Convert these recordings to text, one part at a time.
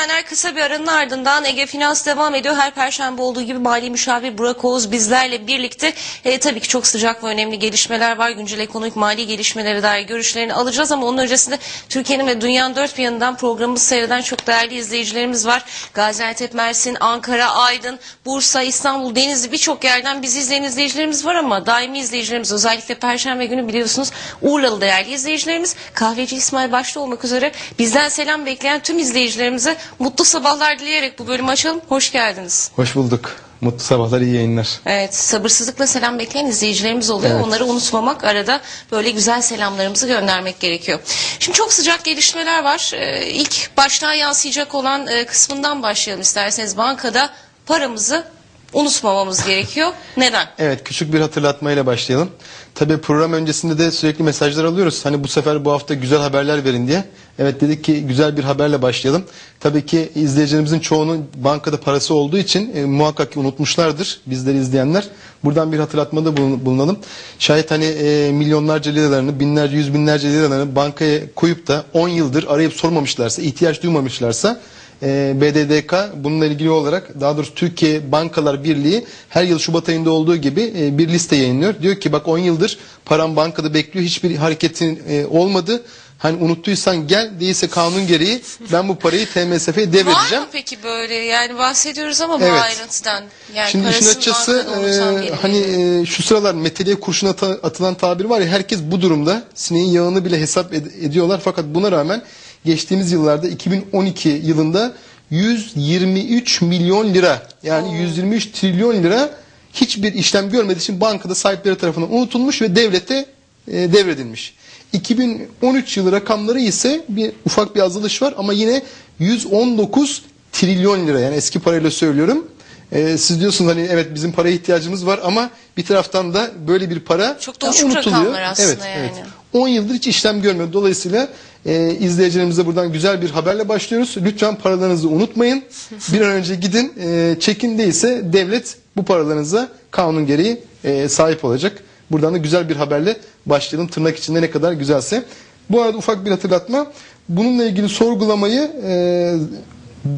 izleyenler kısa bir aranın ardından Ege Finans devam ediyor. Her perşembe olduğu gibi mali müşavir Burak Oğuz bizlerle birlikte. E, tabii ki çok sıcak ve önemli gelişmeler var. Güncel ekonomik mali gelişmelere dair görüşlerini alacağız ama onun öncesinde Türkiye'nin ve dünyanın dört bir yanından programımızı seyreden çok değerli izleyicilerimiz var. Gaziantep, Mersin, Ankara, Aydın, Bursa, İstanbul, Denizli birçok yerden bizi izleyen izleyicilerimiz var ama daimi izleyicilerimiz özellikle Perşembe günü biliyorsunuz Urlalı değerli izleyicilerimiz Kahveci İsmail başta olmak üzere bizden selam bekleyen tüm izleyicilerimize mutlu sabahlar dileyerek bu bölümü açalım. Hoş geldiniz. Hoş bulduk. Mutlu sabahlar, iyi yayınlar. Evet sabırsızlıkla selam bekleyen izleyicilerimiz oluyor. Evet. Onları unutmamak arada böyle güzel selamlarımızı göndermek gerekiyor. Şimdi çok sıcak gelişmeler var. Ee, ilk baştan yansıyacak olan e, kısmından başlayalım isterseniz. Bankada paramızı unutmamamız gerekiyor. Neden? Evet, küçük bir hatırlatmayla başlayalım. Tabii program öncesinde de sürekli mesajlar alıyoruz. Hani bu sefer bu hafta güzel haberler verin diye. Evet dedik ki güzel bir haberle başlayalım. Tabii ki izleyicilerimizin çoğunun bankada parası olduğu için e, muhakkak ki unutmuşlardır bizleri izleyenler. Buradan bir hatırlatmada bulun- bulunalım. Şayet hani e, milyonlarca liralarını, binlerce, yüz binlerce liralarını bankaya koyup da 10 yıldır arayıp sormamışlarsa, ihtiyaç duymamışlarsa e, BDDK bununla ilgili olarak daha doğrusu Türkiye Bankalar Birliği her yıl Şubat ayında olduğu gibi e, bir liste yayınlıyor. Diyor ki bak 10 yıldır param bankada bekliyor hiçbir hareketin e, olmadı. Hani unuttuysan gel değilse kanun gereği ben bu parayı TMSF'ye Var devredeceğim. mı peki böyle yani bahsediyoruz ama bu Evet. ayrıntıdan. Yani Şimdi işin parasını açıkçası bankada unutan e, hani e, şu sıralar meteliğe kurşun ata- atılan tabir var ya herkes bu durumda sineğin yağını bile hesap ed- ediyorlar fakat buna rağmen geçtiğimiz yıllarda 2012 yılında 123 milyon lira yani 123 trilyon lira hiçbir işlem görmediği için bankada sahipleri tarafından unutulmuş ve devlete e, devredilmiş. 2013 yılı rakamları ise bir ufak bir azalış var ama yine 119 trilyon lira yani eski parayla söylüyorum. Ee, siz diyorsunuz hani evet bizim paraya ihtiyacımız var ama bir taraftan da böyle bir para Çok da yani uçuk rakamlar aslında evet, yani. Evet. 10 yıldır hiç işlem görmüyor. Dolayısıyla e, izleyicilerimize buradan güzel bir haberle başlıyoruz. Lütfen paralarınızı unutmayın. bir an önce gidin. E, çekin değilse devlet bu paralarınıza kanun gereği e, sahip olacak. Buradan da güzel bir haberle başlayalım. Tırnak içinde ne kadar güzelse. Bu arada ufak bir hatırlatma. Bununla ilgili sorgulamayı e,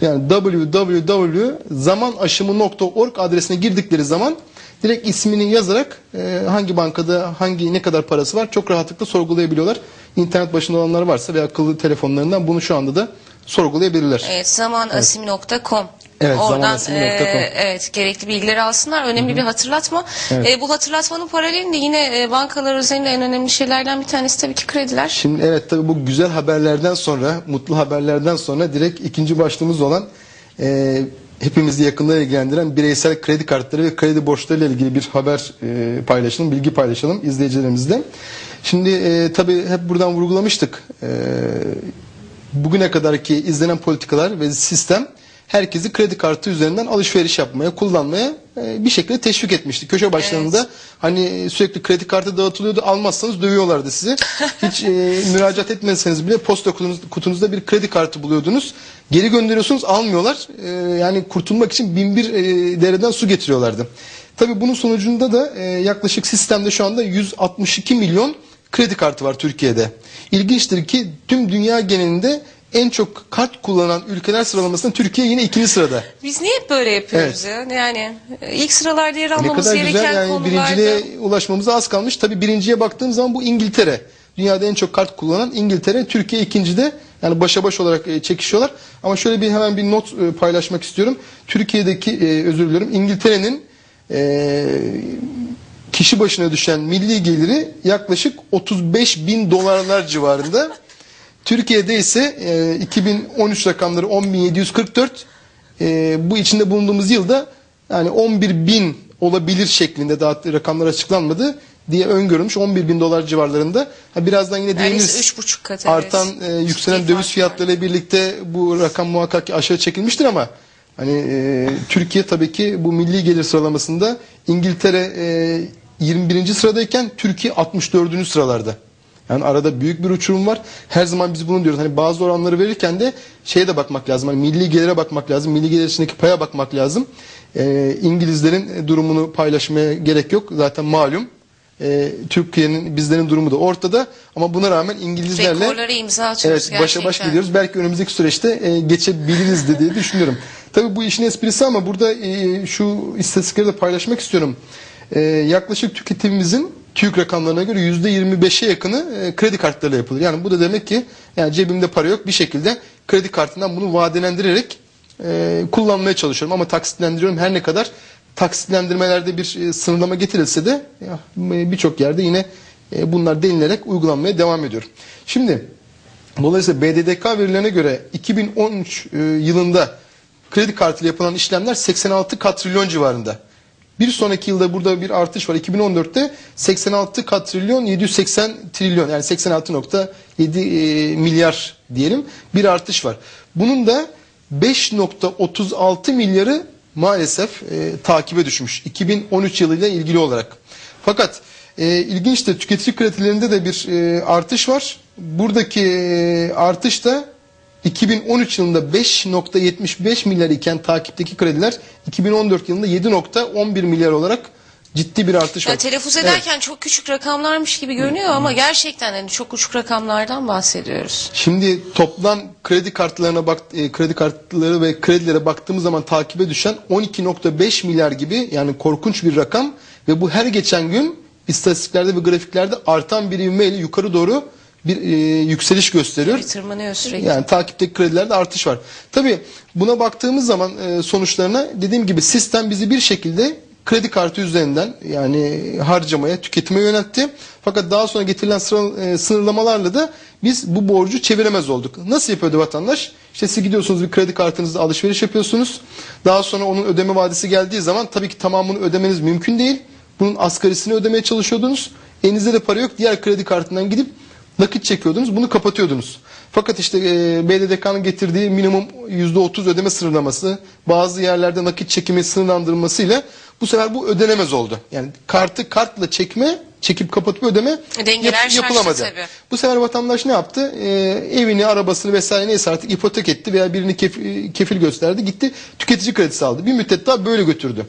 yani www.zamanaşımı.org adresine girdikleri zaman direkt ismini yazarak e, hangi bankada hangi ne kadar parası var çok rahatlıkla sorgulayabiliyorlar. İnternet başında olanlar varsa veya akıllı telefonlarından bunu şu anda da sorgulayabilirler. Evet zamanasim.com Evet, Oradan e, evet gerekli bilgileri alsınlar. Önemli bir hatırlatma. Evet. E, bu hatırlatmanın paralelinde yine e, bankalar üzerinde en önemli şeylerden bir tanesi tabii ki krediler. Şimdi evet tabii bu güzel haberlerden sonra, mutlu haberlerden sonra direkt ikinci başlığımız olan e, hepimizi yakından ilgilendiren bireysel kredi kartları ve kredi borçlarıyla ilgili bir haber e, paylaşalım, bilgi paylaşalım izleyicilerimizle. Şimdi e, tabii hep buradan vurgulamıştık. E, bugüne kadarki izlenen politikalar ve sistem herkesi kredi kartı üzerinden alışveriş yapmaya, kullanmaya e, bir şekilde teşvik etmişti. Köşe başlarında hani sürekli kredi kartı dağıtılıyordu. Almazsanız dövüyorlardı sizi. Hiç e, müracaat etmeseniz bile posta kutunuz, kutunuzda bir kredi kartı buluyordunuz. Geri gönderiyorsunuz almıyorlar. E, yani kurtulmak için bin bir e, dereden su getiriyorlardı. Tabii bunun sonucunda da e, yaklaşık sistemde şu anda 162 milyon kredi kartı var Türkiye'de. İlginçtir ki tüm dünya genelinde en çok kart kullanan ülkeler sıralamasında Türkiye yine ikinci sırada. Biz niye hep böyle yapıyoruz ya? Yani e, ilk sıralarda yer Ne almamız kadar gereken güzel yani konularda. birinciliğe ulaşmamıza az kalmış. Tabii birinciye baktığım zaman bu İngiltere. Dünyada en çok kart kullanan İngiltere, Türkiye ikincide. Yani başa baş olarak e, çekişiyorlar. Ama şöyle bir hemen bir not e, paylaşmak istiyorum. Türkiye'deki özür diliyorum İngiltere'nin kişi başına düşen milli geliri yaklaşık 35 bin dolarlar civarında. Türkiye'de ise e, 2013 rakamları 10.744. E, bu içinde bulunduğumuz yılda yani 11 bin olabilir şeklinde daha rakamlar açıklanmadı diye öngörülmüş 11 bin dolar civarlarında. Ha, birazdan yine kat, evet. Artan e, yükselen döviz fiyatlarıyla birlikte bu rakam muhakkak aşağı çekilmiştir ama hani e, Türkiye tabii ki bu milli gelir sıralamasında İngiltere e, 21. sıradayken Türkiye 64. sıralarda. Yani arada büyük bir uçurum var. Her zaman biz bunu diyoruz. Hani bazı oranları verirken de şeye de bakmak lazım. Hani milli gelire bakmak lazım. Milli gelir içindeki paya bakmak lazım. Ee, İngilizlerin durumunu paylaşmaya gerek yok. Zaten malum. E, Türkiye'nin bizlerin durumu da ortada ama buna rağmen İngilizlerle imza Evet başa baş gidiyoruz. Belki önümüzdeki süreçte e, geçebiliriz de diye düşünüyorum. Tabii bu işin esprisi ama burada e, şu istatistikleri de paylaşmak istiyorum. E, yaklaşık tüketimimizin TÜİK rakamlarına göre %25'e yakını e, kredi kartlarıyla yapılır. Yani bu da demek ki yani cebimde para yok bir şekilde kredi kartından bunu vadelendirerek e, kullanmaya çalışıyorum. Ama taksitlendiriyorum her ne kadar taksitlendirmelerde bir e, sınırlama getirilse de e, birçok yerde yine e, bunlar denilerek uygulanmaya devam ediyor. Şimdi Dolayısıyla BDDK verilerine göre 2013 e, yılında kredi kartıyla yapılan işlemler 86 katrilyon civarında. Bir sonraki yılda burada bir artış var. 2014'te 86 katrilyon 780 trilyon yani 86.7 e, milyar diyelim bir artış var. Bunun da 5.36 milyarı maalesef e, takibe düşmüş 2013 yılıyla ilgili olarak. Fakat e, ilginç de tüketici kredilerinde de bir e, artış var. Buradaki e, artış da 2013 yılında 5.75 milyar iken takipteki krediler 2014 yılında 7.11 milyar olarak ciddi bir artış var. Ya telaffuz Evet. ederken çok küçük rakamlarmış gibi görünüyor ama gerçekten hani çok küçük rakamlardan bahsediyoruz. Şimdi toplam kredi kartlarına bak e, kredi kartları ve kredilere baktığımız zaman takibe düşen 12.5 milyar gibi yani korkunç bir rakam ve bu her geçen gün istatistiklerde ve grafiklerde artan bir ivmeyle yukarı doğru bir e, yükseliş gösteriyor. Bir tırmanıyor sürekli. Yani takipteki kredilerde artış var. Tabii buna baktığımız zaman e, sonuçlarına dediğim gibi sistem bizi bir şekilde kredi kartı üzerinden yani harcamaya, tüketime yöneltti. Fakat daha sonra getirilen sıra- e, sınırlamalarla da biz bu borcu çeviremez olduk. Nasıl yapıyordu vatandaş? İşte siz gidiyorsunuz bir kredi kartınızda alışveriş yapıyorsunuz. Daha sonra onun ödeme vadesi geldiği zaman tabii ki tamamını ödemeniz mümkün değil. Bunun asgarisini ödemeye çalışıyordunuz. Elinizde de para yok. Diğer kredi kartından gidip nakit çekiyordunuz. Bunu kapatıyordunuz. Fakat işte e, BDDK'nın getirdiği minimum %30 ödeme sınırlaması, bazı yerlerde nakit çekimi sınırlandırılmasıyla bu sefer bu ödenemez oldu. Yani kartı kartla çekme, çekip kapatıp ödeme Dengeler şaştı yapılamadı. tabii. Bu sefer vatandaş ne yaptı? E, evini, arabasını vesaire neyse artık ipotek etti veya birini kef- kefil gösterdi. Gitti tüketici kredisi aldı. Bir müddet daha böyle götürdü.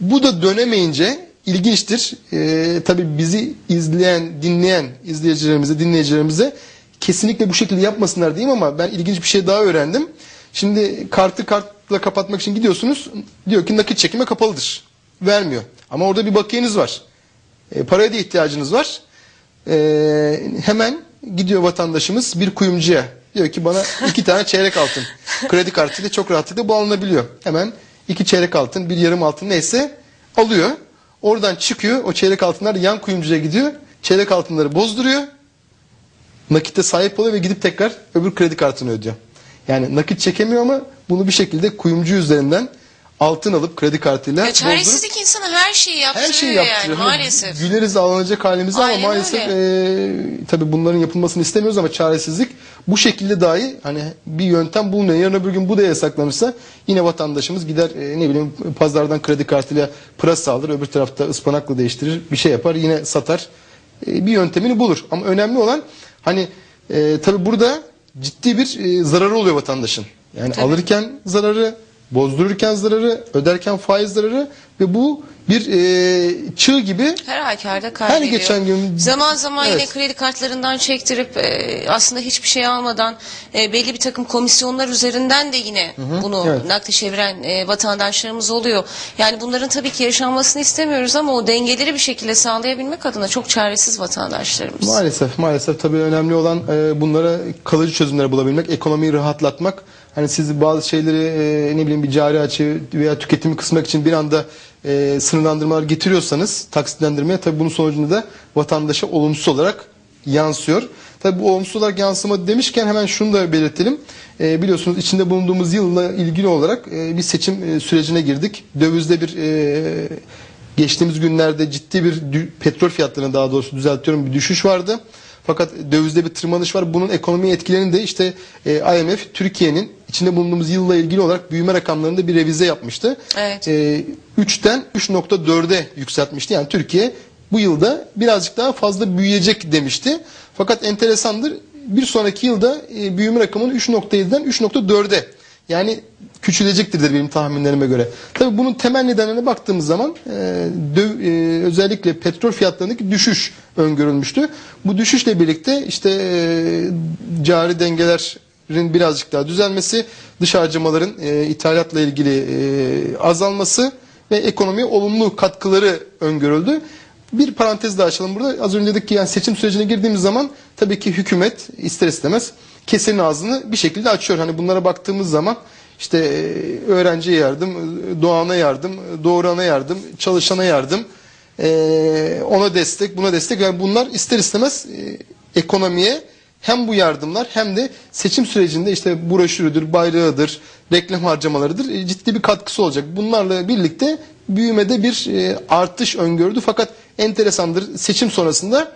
Bu da dönemeyince ilginçtir. E, tabii bizi izleyen, dinleyen izleyicilerimize, dinleyicilerimize kesinlikle bu şekilde yapmasınlar diyeyim ama ben ilginç bir şey daha öğrendim. Şimdi kartı kartla kapatmak için gidiyorsunuz. Diyor ki nakit çekime kapalıdır. Vermiyor. Ama orada bir bakiyeniz var. E, paraya da ihtiyacınız var. E, hemen gidiyor vatandaşımız bir kuyumcuya. Diyor ki bana iki tane çeyrek altın. Kredi kartıyla çok rahatlıkla bu alınabiliyor. Hemen iki çeyrek altın, bir yarım altın neyse alıyor. Oradan çıkıyor. O çeyrek altınlar yan kuyumcuya gidiyor. Çeyrek altınları bozduruyor. Nakitte sahip oluyor ve gidip tekrar öbür kredi kartını ödüyor. Yani nakit çekemiyor ama bunu bir şekilde kuyumcu üzerinden altın alıp kredi kartıyla Ya bozdurup çaresizlik insana her şeyi yaptırıyor, her şeyi yani yaptırıyor. Hani maalesef. Güleriz ağlanacak halimize Aynen ama maalesef e, tabii bunların yapılmasını istemiyoruz ama çaresizlik bu şekilde dahi hani bir yöntem bulunuyor. Yarın öbür gün bu da yasaklanırsa yine vatandaşımız gider e, ne bileyim pazardan kredi kartıyla pırasa alır öbür tarafta ıspanakla değiştirir bir şey yapar yine satar E, bir yöntemini bulur. Ama önemli olan hani e, tabii burada ciddi bir e, zararı oluyor vatandaşın. Yani alırken zararı, bozdururken zararı, öderken faiz zararı ve bu bir e, çığ gibi Her halükarda kaybediyor. geçen gün- Zaman zaman yine Evet. kredi kartlarından çektirip e, aslında hiçbir şey almadan e, belli bir takım komisyonlar üzerinden de yine bunu evet. nakdi çeviren e, vatandaşlarımız oluyor. Yani bunların tabii ki yaşanmasını istemiyoruz ama o dengeleri bir şekilde sağlayabilmek adına çok çaresiz vatandaşlarımız. Maalesef maalesef tabii önemli olan e, bunlara kalıcı çözümler bulabilmek, ekonomiyi rahatlatmak. Hani siz bazı şeyleri e, ne bileyim bir cari açığı veya tüketimi kısmak için bir anda e, sınırlandırmalar getiriyorsanız taksitlendirmeye tabii bunun sonucunda da vatandaşa olumsuz olarak yansıyor. Tabii bu olumsuz olarak yansıma demişken hemen şunu da belirtelim. E, biliyorsunuz içinde bulunduğumuz yılla ilgili olarak e, bir seçim e, sürecine girdik. Dövizde bir e, Geçtiğimiz günlerde ciddi bir petrol fiyatlarına daha doğrusu düzeltiyorum bir düşüş vardı. Fakat dövizde bir tırmanış var. Bunun ekonomi etkilerini de işte e, IMF Türkiye'nin içinde bulunduğumuz yılla ilgili olarak büyüme rakamlarında bir revize yapmıştı. Evet. E, 3'ten 3.4'e yükseltmişti. Yani Türkiye bu yılda birazcık daha fazla büyüyecek demişti. Fakat enteresandır bir sonraki yılda e, büyüme rakamını 3.7'den 3.4'e yani küçülecektir benim tahminlerime göre. Tabii bunun temel nedenlerine baktığımız zaman e, döv- e, özellikle petrol fiyatlarındaki düşüş öngörülmüştü. Bu düşüşle birlikte işte e, cari dengelerin birazcık daha düzelmesi, dış harcamaların e, ithalatla ilgili e, azalması ve ekonomiye olumlu katkıları öngörüldü. Bir parantez daha açalım burada. Az önce dedik ki yani seçim sürecine girdiğimiz zaman tabii ki hükümet ister istemez kesenin ağzını bir şekilde açıyor. Hani bunlara baktığımız zaman işte e, öğrenciye yardım, doğana yardım, doğurana yardım, çalışana yardım, e, ona destek, buna destek. Yani bunlar ister istemez e, ekonomiye hem bu yardımlar hem de seçim sürecinde işte broşürüdür, bayrağıdır, reklam harcamalarıdır e, ciddi bir katkısı olacak. Bunlarla birlikte büyümede bir e, artış öngördü fakat enteresandır seçim sonrasında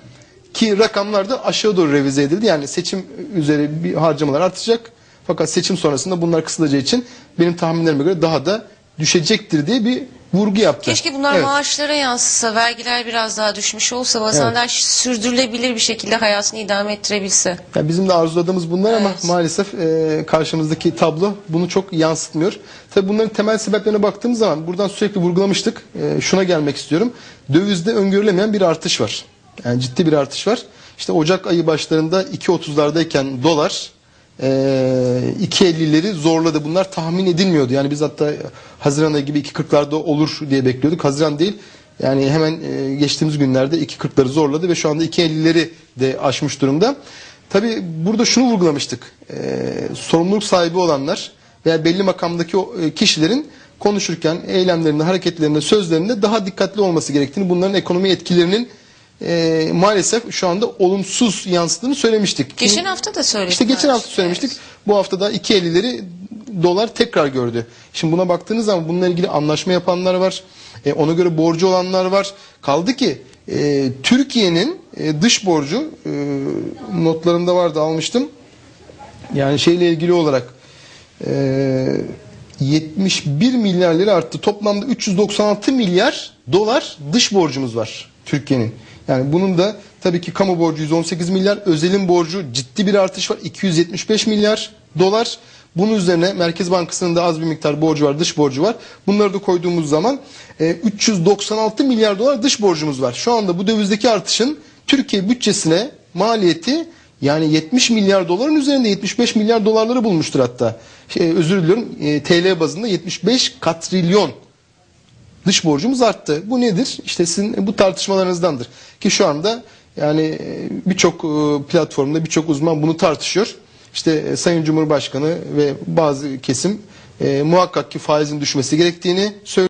ki rakamlar da aşağı doğru revize edildi. Yani seçim üzeri bir harcamalar artacak fakat seçim sonrasında bunlar kısılacağı için benim tahminlerime göre daha da düşecektir diye bir vurgu yaptı. Keşke bunlar Evet. maaşlara yansısa, vergiler biraz daha düşmüş olsa, vatandaş sürdürülebilir bir şekilde hayatını idame ettirebilse. Ya bizim de arzuladığımız bunlar ama Evet. maalesef e, karşımızdaki tablo bunu çok yansıtmıyor. Tabii bunların temel sebeplerine baktığımız zaman buradan sürekli vurgulamıştık. E, şuna gelmek istiyorum. Dövizde öngörülemeyen bir artış var. Yani ciddi bir artış var. İşte Ocak ayı başlarında 2.30'lardayken dolar e, 2.50'leri zorladı. Bunlar tahmin edilmiyordu. Yani biz hatta Haziran ayı gibi 2.40'larda olur diye bekliyorduk. Haziran değil. Yani hemen e, geçtiğimiz günlerde 2.40'ları zorladı ve şu anda 2.50'leri de aşmış durumda. Tabii burada şunu vurgulamıştık. E, sorumluluk sahibi olanlar veya belli makamdaki e, kişilerin konuşurken eylemlerinde, hareketlerinde, sözlerinde daha dikkatli olması gerektiğini, bunların ekonomi etkilerinin e, maalesef şu anda olumsuz yansıdığını söylemiştik. Geçen hafta da söyledik. İşte geçen hafta söylemiştik. Bu hafta da 2.50'leri dolar tekrar gördü. Şimdi buna baktığınız zaman bununla ilgili anlaşma yapanlar var. E, ona göre borcu olanlar var. Kaldı ki e, Türkiye'nin e, dış borcu e, notlarımda vardı almıştım. Yani şeyle ilgili olarak e, 71 milyar lira arttı. Toplamda 396 milyar dolar dış borcumuz var Türkiye'nin. Yani bunun da tabii ki kamu borcu 118 milyar, özelin borcu ciddi bir artış var 275 milyar dolar. Bunun üzerine Merkez Bankası'nın da az bir miktar borcu var, dış borcu var. Bunları da koyduğumuz zaman e, 396 milyar dolar dış borcumuz var. Şu anda bu dövizdeki artışın Türkiye bütçesine maliyeti yani 70 milyar doların üzerinde 75 milyar dolarları bulmuştur hatta. Şey, özür diliyorum e, TL bazında 75 katrilyon dış borcumuz arttı. Bu nedir? İşte sizin bu tartışmalarınızdandır. Ki şu anda yani e, birçok e, platformda birçok uzman bunu tartışıyor. İşte e, Sayın Cumhurbaşkanı ve bazı kesim e, muhakkak ki faizin düşmesi gerektiğini söylüyor.